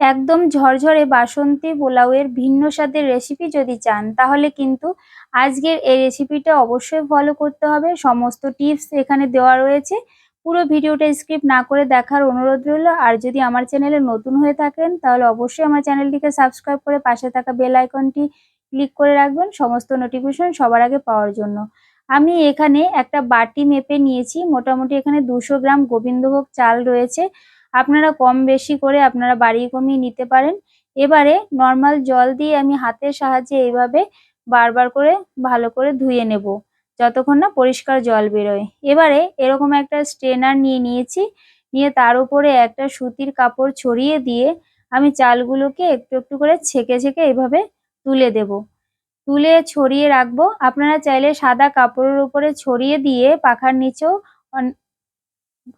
একদম ঝরঝরে বাসন্তী পোলাওয়ের ভিন্ন স্বাদের রেসিপি যদি চান, তাহলে কিন্তু আজকের এই রেসিপিটা অবশ্যই ফলো করতে হবে। সমস্ত টিপস এখানে দেওয়া রয়েছে। পুরো ভিডিওটা স্ক্রিপ্ট না করে দেখার অনুরোধ রইল। আর যদি আমার চ্যানেলে নতুন হয়ে থাকেন, তাহলে অবশ্যই আমার চ্যানেলটিকে সাবস্ক্রাইব করে পাশে থাকা বেল আইকনটি ক্লিক করে রাখবেন সমস্ত নোটিফিকেশন সবার আগে পাওয়ার জন্য। আমি এখানে একটা বাটি মেপে নিয়েছি। মোটামুটি এখানে দুশো গ্রাম গোবিন্দভোগ চাল রয়েছে। আপনারা কম বেশি করে আপনারা বাড়িয়ে কমিয়ে নিতে পারেন। এবারে নর্মাল জল দিয়ে আমি হাতের সাহায্যে এইভাবে বারবার করে ভালো করে ধুয়ে নেব, যতক্ষণ না পরিষ্কার জল বেরোয়। এবারে এরকম একটা স্ট্রেনার নিয়ে নিয়েছি, নিয়ে তার উপরে একটা সুতির কাপড় ছড়িয়ে দিয়ে আমি চালগুলোকে একটু একটু করে ছেঁকে ছেঁকে এভাবে তুলে দেব। তুলে ছড়িয়ে রাখব। আপনারা চাইলে সাদা কাপড়ের উপরে ছড়িয়ে দিয়ে পাখার নিচেও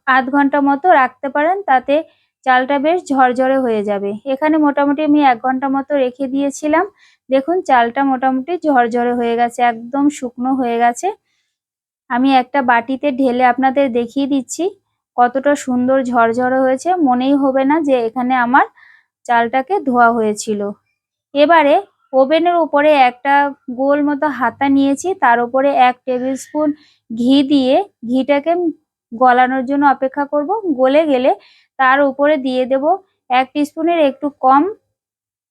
আধ ঘণ্টা মতো রাখতে পারেন, তাতে চালটা বেশ ঝরঝরে হয়ে যাবে। এখানে মোটামুটি আমি এক ঘণ্টা মতো রেখে দিয়েছিলাম। দেখুন, চালটা মোটামুটি ঝরঝরে হয়ে গেছে, একদম শুকনো হয়ে গেছে। আমি একটা বাটিতে ঢেলে আপনাদের দেখিয়ে দিচ্ছি কতটা সুন্দর ঝরঝরে হয়েছে। মনেই হবে না যে এখানে আমার চালটাকে ধোয়া হয়েছিল। এবারে ওভেনের উপরে একটা গোল মতো হাতা নিয়েছি। তার উপরে এক টেবিল স্পুন ঘি দিয়ে ঘিটাকে গলানোর জন্য অপেক্ষা করব। গলে গেলে তার উপরে দিয়ে দেব এক স্পুনের একটু কম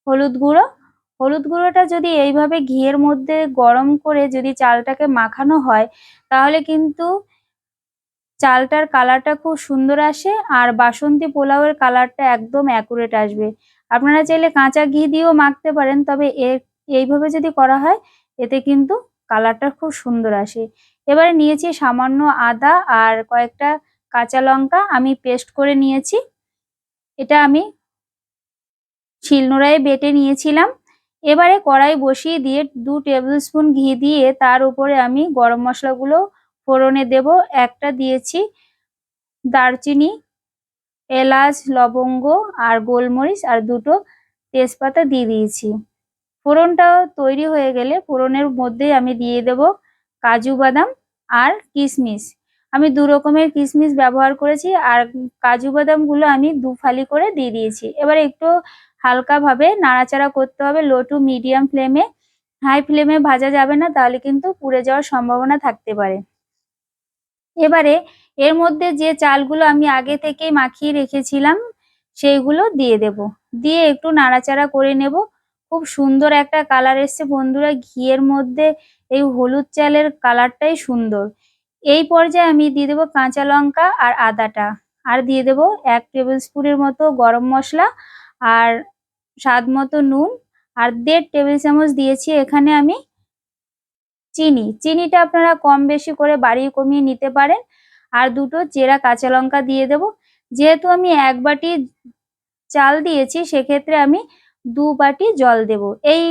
হলুদ গুঁড়ো। হলুদ গুঁড়োটা যদি এইভাবে ঘিয়ের মধ্যে গরম করে যদি চালটাকে মাখানো হয়, তাহলে কিন্তু চালটার কালারটা খুব সুন্দর আসে আর বাসন্তী পোলাওয়ের কালারটা একদম অ্যাকুরেট আসবে। আপনারা চাইলে কাঁচা ঘি দিয়েও মাখতে পারেন, তবে এইভাবে যদি করা হয়, এতে কিন্তু কালারটা খুব সুন্দর আসে। এবারে নিয়েছি সামান্য আদা আর কয়েকটা কাঁচা লঙ্কা। আমি পেস্ট করে নিয়েছি। এটা আমি শিলনোড়ায় বেটে নিয়েছিলাম। এবারে কড়াই বসিয়ে দিয়ে দু টেবিল স্পুন ঘি দিয়ে তার উপরে আমি গরম মশলাগুলো ফোড়নে দেব। একটা দিয়েছি দারচিনি, এলাচ, লবঙ্গ আর গোলমরিচ আর দুটো তেজপাতা দিয়ে দিয়েছি। ফোড়নটা তৈরি হয়ে গেলে ফোড়নের মধ্যে আমি দিয়ে দেব কাজু বাদাম আর কিশমিশ আমি দু রকমের কিশমিশ ব্যবহার করেছি আর কাজু বাদামগুলো আমি দু ফালি করে দিয়ে দিয়েছি। এবার একটু হালকাভাবে নাড়াচাড়া করতে হবে, লো টু মিডিয়াম ফ্লেমে। হাই ফ্লেমে ভাজা যাবে না, তাহলে কিন্তু পুড়ে যাওয়ার সম্ভাবনা থাকতে পারে। এবারে এর মধ্যে যে চালগুলো আমি আগে থেকে মাখিয়ে রেখেছিলাম, সেইগুলো দিয়ে দেব। দিয়ে একটু নাড়াচাড়া করে নেব। খুব সুন্দর একটা কালার এসছে বন্ধুরা, ঘিয়ের মধ্যে এই হলুদ চালের কালারটাই সুন্দর। এই পর্যায়ে আমি দিয়ে দেবো কাঁচা লঙ্কা আর আদাটা। আর দিয়ে দেবো এক টেবিল স্পুনের মতো গরম মশলা আর স্বাদ মতো নুন। আর দেড় টেবিল চামচ দিয়েছি এখানে আমি চিনি। চিনিটা আপনারা কম বেশি করে বাড়িয়ে কমিয়ে নিতে পারেন। আর দুটো চেরা কাঁচা লঙ্কা দিয়ে দেব। যেহেতু আমি এক বাটি চাল দিয়েছি, সেক্ষেত্রে আমি দু বাটি জল দেব। এই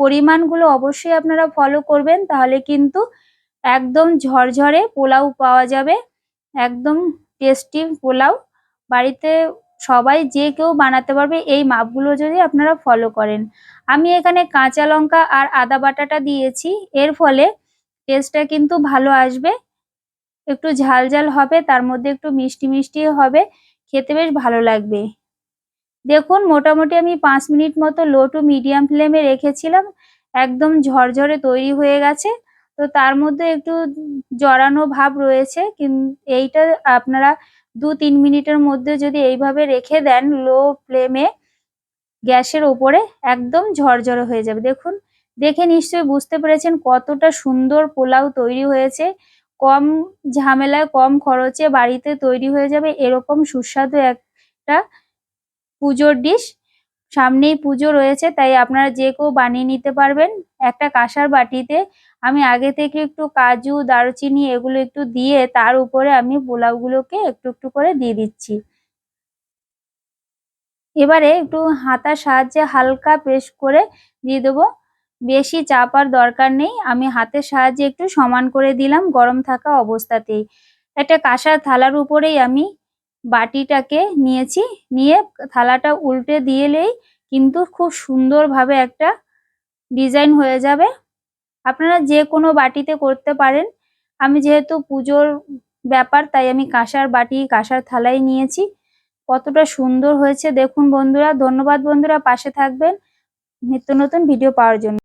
পরিমাণগুলো অবশ্যই আপনারা ফলো করবেন, তাহলে কিন্তু একদম ঝরঝরে পোলাও পাওয়া যাবে। একদম টেস্টি পোলাও। বাড়িতে সবাই যে কেউ বানাতে পারবে, এই মাপগুলো যদি আপনারা ফলো করেন। আমি এখানে কাঁচা লঙ্কা আর আদা বাটাটা দিয়েছি। এর ফলে টেস্টটা কিন্তু ভালো আসবে। একটু ঝাল ঝাল হবে, তার মধ্যে একটু মিষ্টি মিষ্টি হবে। খেতে বেশ ভালো লাগবে। দেখুন, মোটামুটি আমি পাঁচ মিনিট মতো লো টু মিডিয়াম ফ্লেমে রেখেছিলাম, একদম ঝরঝরে তৈরি হয়ে গেছে। তো তার মধ্যে একটু জড়ানো ভাব রয়েছে এইটা আপনারা দু তিন মিনিটের মধ্যে যদি এইভাবে রেখে দেন লো ফ্লেমে গ্যাসের ওপরে একদম ঝরঝরে হয়ে যাবে। দেখুন, দেখে নিশ্চয়ই বুঝতে পেরেছেন কতটা সুন্দর পোলাও তৈরি হয়েছে। কম ঝামেলায়, কম খরচে বাড়িতে তৈরি হয়ে যাবে, এরকম সুস্বাদু একটা পুজোর ডিশ সামনেই পুজো রয়েছে, তাই আপনারা যে কেউ বানিয়ে নিতে পারবেন। একটা কাঁসার বাটিতে আমি আগে থেকে একটু কাজু, দারুচিনি এগুলো একটু দিয়ে তার উপরে আমি পোলাওগুলোকে একটু একটু করে দিয়ে দিচ্ছি। এবারে একটু হাতার সাহায্যে হালকা প্রেস করে দিয়ে দেবো। বেশি চাপার দরকার নেই, আমি হাতের সাহায্যে একটু সমান করে দিলাম গরম থাকা অবস্থাতেই। একটা কাঁসার থালার উপরেই আমি বাটিটাকে নিয়েছি, নিয়ে থালাটা উল্টে দিয়েলেই কিন্তু খুব সুন্দরভাবে একটা ডিজাইন হয়ে যাবে। আপনারা যে কোনো বাটিতে করতে পারেন। আমি যেহেতু পুজোর ব্যাপার, তাই আমি কাঁসার বাটি, কাঁসার থালাই নিয়েছি। কতটা সুন্দর হয়েছে। দেখুন বন্ধুরা, ধন্যবাদ বন্ধুরা, পাশে থাকবেন। নিত্য নতুন ভিডিও পাওয়ার জন্য।